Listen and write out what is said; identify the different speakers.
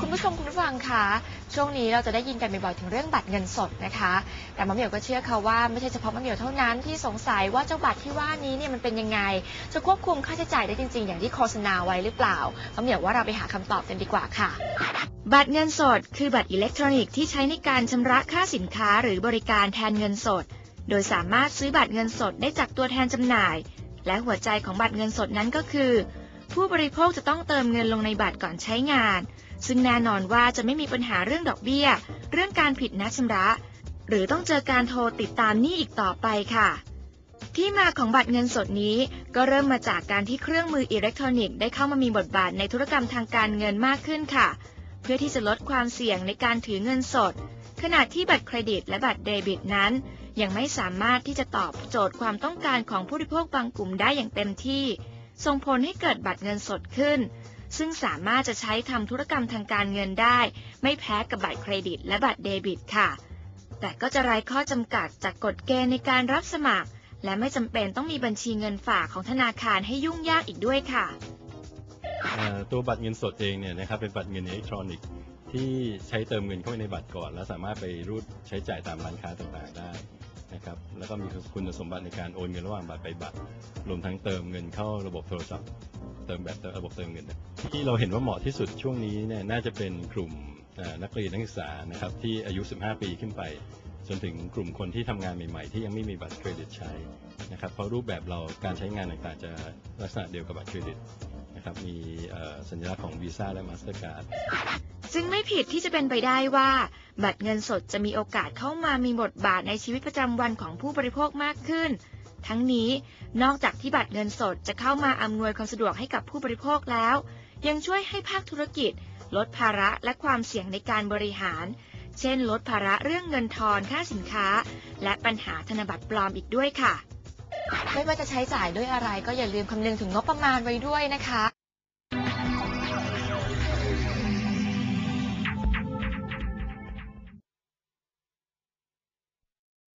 Speaker 1: คุณผู้ชมคุณผู้ฟังคะช่วงนี้เราจะได้ยินกันบ่อยๆถึงเรื่องบัตรเงินสดนะคะ แต่มะเหมียวก็เชื่อค่ะว่าไม่ใช่เฉพาะมะเหมียวเท่านั้นที่สงสัยว่าเจ้าบัตรที่ว่านี้เนี่ยมันเป็นยังไง จะควบคุมค่าใช้จ่ายได้จริงๆ อย่างที่โฆษณาไว้หรือเปล่ามะเหมียวว่าเราไปหาคำตอบกันดีกว่าค่ะ บัตรเงินสด คือบัตรอิเล็กทรอนิกส์ที่ใช้ในการชำระค่าสินค้าหรือบริการแทนเงินสด โดยสามารถซื้อบัตรเงินสดได้จากตัวแทนจำหน่าย และหัวใจของบัตรเงินสดนั้นก็คือ ผู้บริโภคจะต้องเติมเงินลงในบัตรก่อนใช้งาน ซึ่งแน่นอนว่าจะไม่มีปัญหาเรื่องดอกเบี้ย เรื่องการผิดนัดชำระ หรือต้องเจอการโทรติดตามหนี้อีกต่อไปค่ะ ที่มาของบัตรเงินสดนี้ก็เริ่มมาจากการที่เครื่องมืออิเล็กทรอนิกส์ได้เข้ามามีบทบาทในธุรกรรมทางการเงินมากขึ้นค่ะ เพื่อที่จะลดความเสี่ยงในการถือเงินสด ขณะที่บัตรเครดิตและบัตรเดบิตนั้น ยังไม่สามารถที่จะตอบโจทย์ความต้องการของผู้บริโภคบางกลุ่มได้อย่างเต็มที่ ส่งผลให้เกิดบัตรเงินสดขึ้น ซึ่งสามารถจะใช้ทำธุรกรรมทางการเงินได้ ไม่แพ้กับบัตรเครดิต และบัตรเดบิตค่ะ แต่ก็จะไร้ข้อจำกัดจากกฎเกณฑ์ในการรับสมัคร และไม่จำเป็นต้องมีบัญชีเงินฝากของธนาคารให้ยุ่งยากอีกด้วยค่ะ
Speaker 2: ตัวบัตรเงินสดเองเนี่ยนะครับเป็นบัตรเงินอิเล็กทรอนิกส์ที่ใช้เติมเงินเข้าไปในบัตรก่อน แล้วสามารถไปรูดใช้จ่ายตามร้านค้าต่างๆได้ ก็มีคุณสมบัติในการโอนเงินระหว่างบัตรไปบัตร รวมทั้งเติมเงินเข้าระบบโทรศัพท์ เติมแบบระบบเติมเงิน ที่เราเห็นว่าเหมาะที่สุดช่วงนี้เนี่ยน่าจะเป็นกลุ่มนักเรียนนักศึกษานะครับที่อายุ 15 ปีขึ้นไป จนถึงกลุ่มคนที่ทำงานใหม่ๆ ที่ยังไม่มีบัตรเครดิตใช้นะครับเพราะรูปแบบเราการใช้งานต่างๆจะลักษณะเดียวกับบัตรเครดิตนะครับมีสัญลักษณ์ของวีซ่าและมาสเตอร์การ์ด
Speaker 1: ซึ่งไม่ผิดที่จะเป็นไปได้ว่า บัตรเงินสดจะมีโอกาสเข้ามามีบทบาทในชีวิตประจำวันของผู้บริโภคมากขึ้น ทั้งนี้นอกจากที่บัตรเงินสดจะเข้ามาอำนวยความสะดวกให้กับผู้บริโภคแล้ว ยังช่วยให้ภาคธุรกิจ ลดภาระและความเสี่ยงในการบริหาร เช่น ลดภาระเรื่องเงินทอนค่าสินค้า และปัญหาธนบัตรปลอมอีกด้วยค่ะ ไม่ว่าจะใช้จ่ายด้วยอะไรก็อย่าลืมคำนึงถึงงบประมาณไว้ด้วยนะคะ